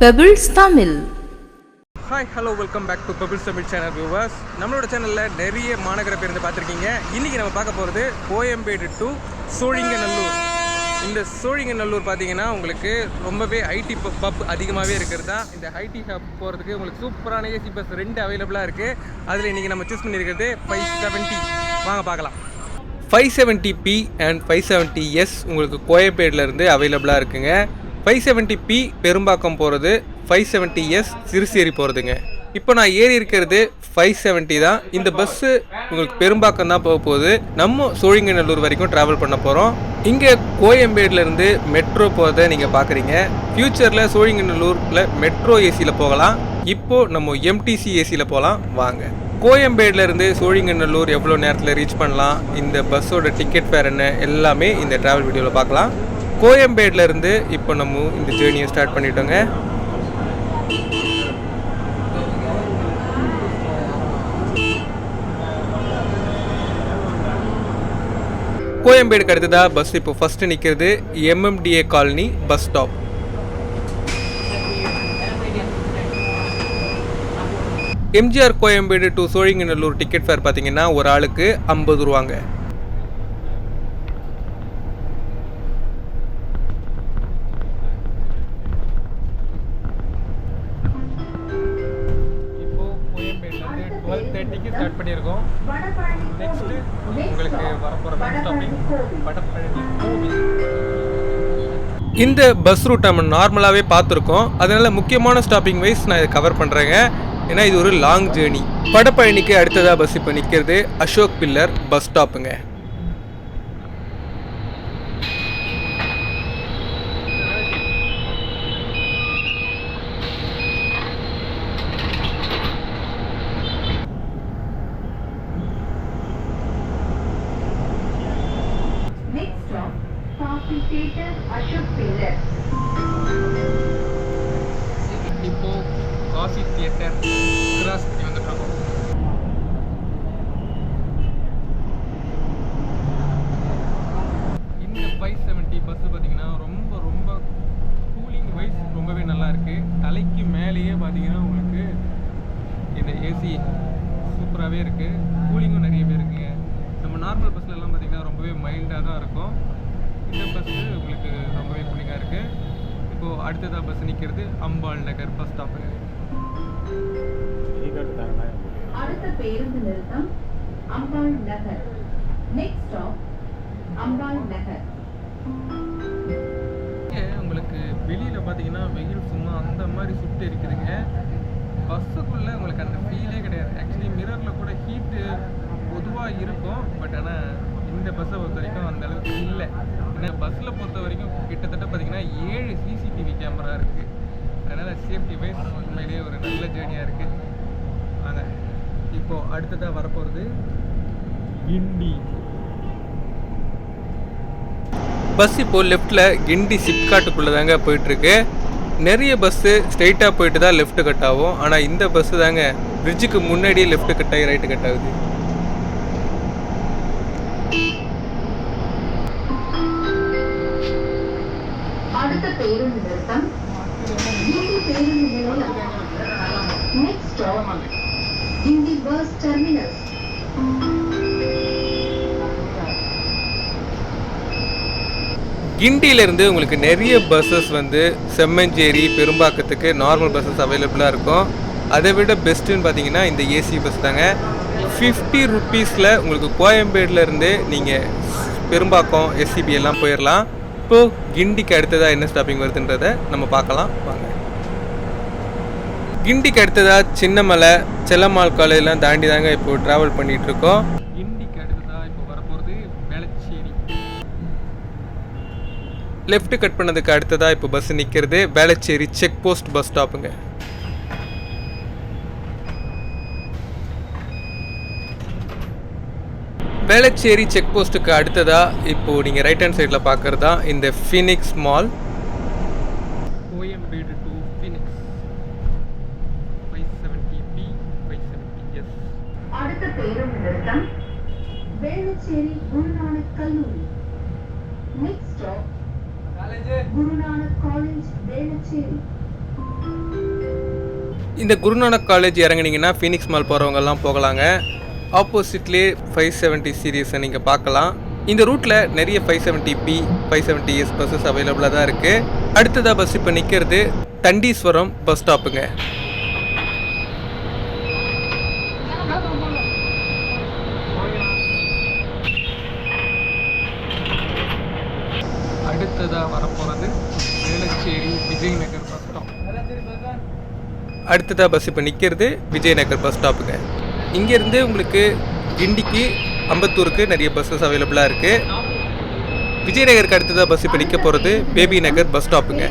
Pebbles Tamil hi hello welcome back to Bubbles Tamil channel viewers நம்மளோட சேனலில் நிறைய மாநகர பேருந்து பார்த்துருக்கீங்க. இன்னைக்கு நம்ம பார்க்க போகிறது கோயம்பேடு டு சோழிங்கநல்லூர். இந்த சோழிங்கநல்லூர் பார்த்தீங்கன்னா உங்களுக்கு ரொம்பவே ஐடி பப் அதிகமாகவே இருக்கிறது? தான் இந்த ஐடி ஹப் போகிறதுக்கு உங்களுக்கு சூப்பரான ஏசி பஸ் ரெண்டு அவைலபிளாக இருக்குது அதில் இன்றைக்கி நம்ம சூஸ் பண்ணியிருக்கிறது ஃபைவ் செவன்ட்டி வாங்க பார்க்கலாம். Five seventy B and five seventy S உங்களுக்கு கோயம்பேடுலேருந்து அவைலபிளாக இருக்குங்க. ஃபைவ் செவன்ட்டி பி பெரும்பாக்கம் போகிறது ஃபைவ் செவன்ட்டி எஸ் சிறுசேரி போகிறதுங்க இப்போ நான் ஏறி இருக்கிறது ஃபைவ் செவன்ட்டி தான். இந்த பஸ்ஸு உங்களுக்கு பெரும்பாக்கம் தான் போக போகுது. நம்ம சோழிங்கநல்லூர் வரைக்கும் ட்ராவல் பண்ண போகிறோம் இங்கே கோயம்பேடுலேருந்து மெட்ரோ போகிறத நீங்கள் பார்க்குறீங்க ஃப்யூச்சரில் சோழிங்கநல்லூரில் மெட்ரோ ஏசியில் போகலாம். இப்போது நம்ம எம்டிசி ஏசியில் போகலாம் வாங்க. கோயம்பேடுலேருந்து சோழிங்கநல்லூர் எவ்வளோ நேரத்தில் ரீச் பண்ணலாம்? இந்த பஸ்ஸோட டிக்கெட் ஃபேர் என்ன? எல்லாமே இந்த ட்ராவல் வீடியோவில் பார்க்கலாம் கோயம்பேடுலேருந்து இப்போ நம்ம இந்த ஜேர்னியை ஸ்டார்ட் பண்ணிட்டோங்க. கோயம்பேடுக்கு அடுத்ததா பஸ் இப்போ ஃபஸ்ட்டு நிற்கிறது MMDA colony bus stop MGR Koyambedu to Sholinganallur ticket fare பார்த்தீங்கன்னா ஒரு ஆளுக்கு ஐம்பது ரூபாங்க. டுவெல் ஸ்டார்ட் பண்ணியிருக்கோம். நெக்ஸ்ட்டு உங்களுக்கு வரப்போகிற ஸ்டாப்பிங் வடபழனி கோவில். இந்த பஸ் ரூட் நம்ம நார்மலாகவே பார்த்துருக்கோம். அதனால் முக்கியமான ஸ்டாப்பிங் வைஸ் நான் இதை கவர் பண்ணுறேங்க ஏன்னா இது ஒரு லாங் ஜேர்னி படப்பழனிக்கு அடுத்ததாக பஸ் இப்போ நிற்கிறது அசோக் பில்லர் பஸ் ஸ்டாப்புங்க Next stop, Coffee Theatre, Ashok இப்போ காசி தியேட்டர் கிராஸ் பண்ணி வந்துட்டோம் இந்த ஃபைவ் செவன்ட்டி பஸ் பார்த்தீங்கன்னா ரொம்ப ரொம்ப கூலிங் வைஸ் ரொம்பவே நல்லா இருக்குது தலைக்கு மேலேயே பார்த்தீங்கன்னா உங்களுக்கு இந்த ஏசி சூப்பராகவே இருக்குது கூலிங்கும் நிறையவே இருக்குங்க. நம்ம நார்மல் பஸ்ல பார்த்திங்கன்னா ரொம்பவே மைல்டாக தான் இருக்கும் இந்த பஸ் உங்களுக்கு ரொம்பவே கூலிங்காக இருக்கு இப்போ அடுத்ததா பஸ் நிற்கிறது அம்பாள் நகர் பஸ் ஸ்டாப்புங்க அடுத்த பேருந்து நிறுத்தம் அம்பாள் நகர். நெக்ஸ்ட் ஸ்டாப் அம்பாள் நகர். உங்களுக்கு வெளியில் பார்த்தீங்கன்னா வெயில் சும்மா அந்த மாதிரி சுட்டு இருக்குதுங்க. பஸ்ஸுக்குள்ளே உங்களுக்கு அந்த ஃபீலே கிடையாது. ஆக்சுவலி மிரரில் கூட ஹீட்டு பொதுவாக இருக்கும். பட் ஆனால் இந்த பஸ்ஸை பொறுத்த வரைக்கும் அந்த அளவுக்கு இல்லை. ஏன்னா பஸ்ஸில் பொறுத்த வரைக்கும் கிட்டத்தட்ட பார்த்தீங்கன்னா ஏழு சிசிடிவி கேமரா இருக்குது அதனால் சேஃப்டி வைஸ் உண்மையிலேயே ஒரு நல்ல ஜேர்னியாக இருக்குது வாங்க இப்போது அடுத்ததாக வரப்போகிறது கிண்டி. பஸ் இப்போது லெஃப்ட்டில் கிண்டி சிப்காட்டுக்குள்ளே தாங்க போயிட்டுருக்கு. நிறைய பஸ்ஸு ஸ்ட்ரெயிட்டாக போயிட்டு தான் லெஃப்ட்டு கட் ஆகும். ஆனால் இந்த பஸ்ஸு தாங்க பிரிட்ஜுக்கு முன்னாடியே லெஃப்ட்டு கட் ஆகி ரைட்டு கட் ஆகுது. Next stop, கிண்டி பஸ் கிண்டியிலேருந்து உங்களுக்கு நிறைய பஸ்ஸஸ் வந்து செம்மஞ்சேரி பெரும்பாக்கத்துக்கு நார்மல் பஸ்ஸஸ் அவைலபிளாக இருக்கும். அதை விட பெஸ்ட்டுன்னு பார்த்தீங்கன்னா இந்த ஏசி பஸ் தாங்க. ஃபிஃப்டி ருப்பீஸில் உங்களுக்கு கோயம்பேடுலேருந்து நீங்கள் பெரும்பாக்கம் எஸ்சிபி எல்லாம் போயிடலாம் இப்போது கிண்டிக்கு அடுத்ததாக என்ன ஸ்டாப்பிங் வருதுன்றதை நம்ம பார்க்கலாம். வாங்க. கிண்டிக்கு அடுத்ததாக சின்னமலை செல்லம்மாள் காலையெல்லாம் தாண்டி தாங்க இப்போ ட்ராவல் பண்ணிட்டு இருக்கோம் கிண்டிக்கு அடுத்ததாக இப்போ வரப்போகிறது வேளச்சேரி. லெஃப்ட் கட் பண்ணதுக்கு அடுத்ததாக இப்போ பஸ் நிற்கிறது வேளச்சேரி செக் போஸ்ட் பஸ் ஸ்டாப்புங்க வேளச்சேரி செக் போஸ்ட்டுக்கு அடுத்ததா இப்போ நீங்கள் ரைட் ஹேண்ட் சைடில் பார்க்குறது தான் இந்த Phoenix mall Koyambedu to Phoenix five seventy B five seventy S அடுத்த பேருந்து நிறுத்தம் வேளச்சேரி குருநானக் கல்லூரி. Next stop Guru Nanak college Velachery. இந்த குருநானக் காலேஜ் இறங்குனீங்கன்னா ஃபீனிக்ஸ் மால் போகிறவங்கெல்லாம் போகலாங்க. ஆப்போசிட்லேயே ஃபைவ் செவன்ட்டி சீரீஸை நீங்கள் பார்க்கலாம். இந்த ரூட்டில் நிறைய five seventy B five seventy S buses அவைலபிளாக தான் இருக்குது அடுத்ததாக பஸ் இப்போ நிற்கிறது தண்டீஸ்வரம் பஸ் ஸ்டாப்புங்க அடுத்ததாக வரப்போகிறது வேளச்சேரி விஜயநகர் பஸ் ஸ்டாப் அடுத்ததாக பஸ் இப்போ நிற்கிறது விஜயநகர் பஸ் ஸ்டாப்புங்க இங்கேருந்து உங்களுக்கு கிண்டிக்கு அம்பத்தூருக்கு நிறைய பஸ்ஸஸ் அவைலபிளாக இருக்குது விஜயநகருக்கு அடுத்ததாக பஸ் இப்போ நிற்க போகிறது பேபி நகர் பஸ் ஸ்டாப்புங்க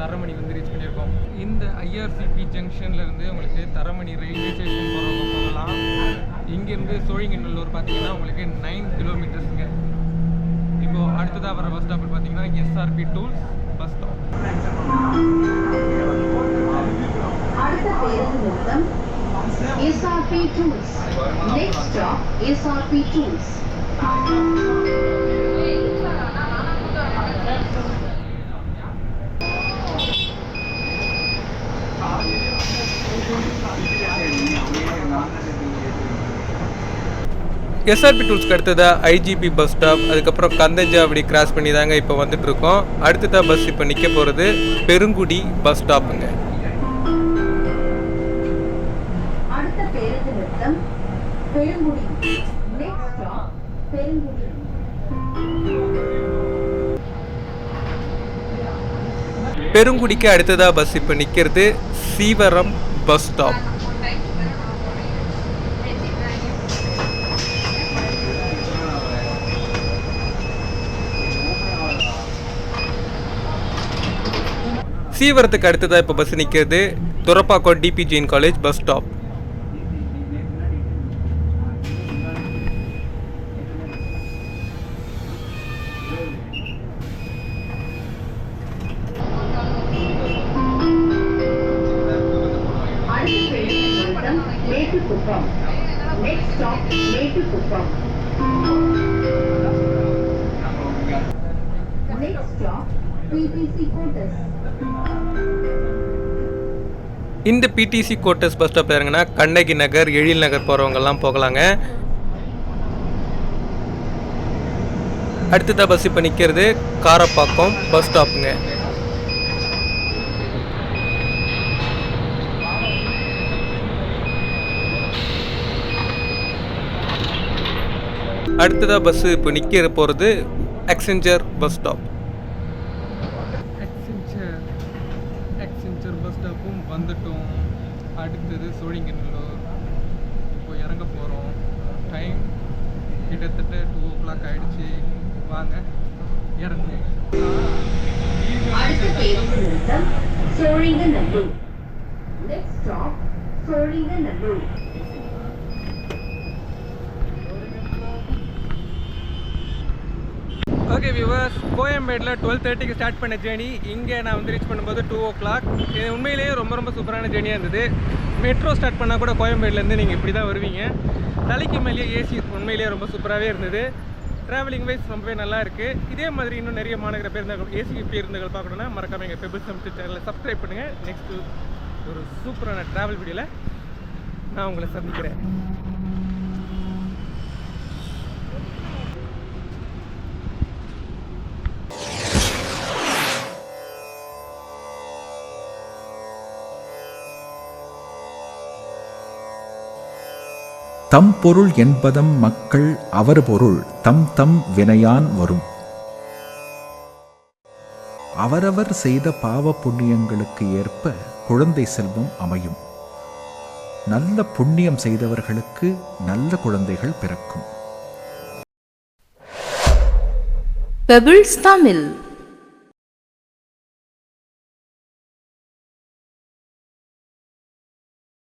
தரமணி வந்து ரீச் பண்ணியிருக்கோம் இந்த ஐஆர்சிபி ஜங்ஷன்லேருந்து உங்களுக்கு தரமணி ரயில்வே ஸ்டேஷன் போகிறவங்க போகலாம் இங்கேருந்து சோழிங்கநல்லூர் பார்த்தீங்கன்னா உங்களுக்கு நைன் கிலோமீட்டர்ஸுங்க இப்போது அடுத்ததாக வர பஸ் ஸ்டாப் பார்த்தீங்கன்னா SRP tools bus stop SRP Tools. Next SRP tools Tools stop SRP tools SRP டூல்ஸ்க்கு அடுத்ததாக ஐஜிபி பஸ் ஸ்டாப் அதுக்கப்புறம் கந்தஞ்சாவடி கிராஸ் பண்ணி தாங்க இப்போ வந்துட்டு இருக்கோம் அடுத்ததாக பஸ் இப்போ நிற்க போகிறது பெருங்குடி பஸ் ஸ்டாப்புங்க பெருங்குடிக்கு அடுத்ததாக பஸ் இப்போ நிற்கிறது சீவரம் பஸ் ஸ்டாப் சீவரத்துக்கு அடுத்ததாக இப்போ பஸ் நிற்கிறது Thuraipakkam DB Jain college bus stop அடுத்த பேருந்து நிறுத்தம் மேட்டுக்குப்பம் இந்த பிடிசி கோட்டர்ஸ் பஸ் ஸ்டாப் இறங்கினா கண்ணகி நகர் எழில் நகர் போகிறவங்கெல்லாம் போகலாங்க. அடுத்ததாக பஸ் இப்போ நிற்கிறது காரப்பாக்கம் பஸ் ஸ்டாப்புங்க அடுத்ததாக பஸ்ஸு இப்போ நிற்க போகிறது Accenture bus stop Accenture Accenture bus ஸ்டாப்பும் வந்துட்டோம். அடுத்தது சோழிங்கநல்லூர். இப்போ இறங்க போகிறோம் டைம் கிட்டத்தட்ட டூ ஓ கிளாக் ஆகிடுச்சு வாங்க இறங்குவோம். Sholinganallur. Next stop Sholinganallur. Okay viewers கோயம்பேட்டில் டுவெல் தேர்ட்டிக்கு ஸ்டார்ட் பண்ண ஜேர்னி இங்கே நான் வந்து ரீச் பண்ணும்போது டூ ஓ கிளாக் இது உண்மையிலேயே ரொம்ப ரொம்ப சூப்பரான ஜேர்னியாக இருந்தது. மெட்ரோ ஸ்டார்ட் பண்ணால் கூட கோயம்பேடுலேருந்து நீங்கள் இப்படி தான் வருவீங்க. தலைக்கு மேலேயே ஏசி உண்மையிலேயே ரொம்ப சூப்பராகவே இருந்தது. ட்ராவலிங் வைஸ் ரொம்பவே நல்லா இருக்குது இதே மாதிரி இன்னும் நிறைய மாநகர பேருந்துகள் ஏசி பேருந்துகள் பார்க்கணுன்னா மறக்காம எங்கள் பெபிள் சமைச்சு சேனலை சப்ஸ்கிரைப் பண்ணுங்கள் நெக்ஸ்ட்டு ஒரு சூப்பரான ட்ராவல் வீடியோவில் நான் உங்களை சந்திக்கிறேன். தம் பொருள் என்பதம் மக்கள் அவர் பொருள் தம் தம் வினையான் வரும். அவரவர் செய்த பாவ புண்ணியங்களுக்கு ஏற்ப குழந்தை செல்வம் அமையும். நல்ல புண்ணியம் செய்தவர்களுக்கு நல்ல குழந்தைகள் பிறக்கும். பெபிள்ஸ் தமிழ்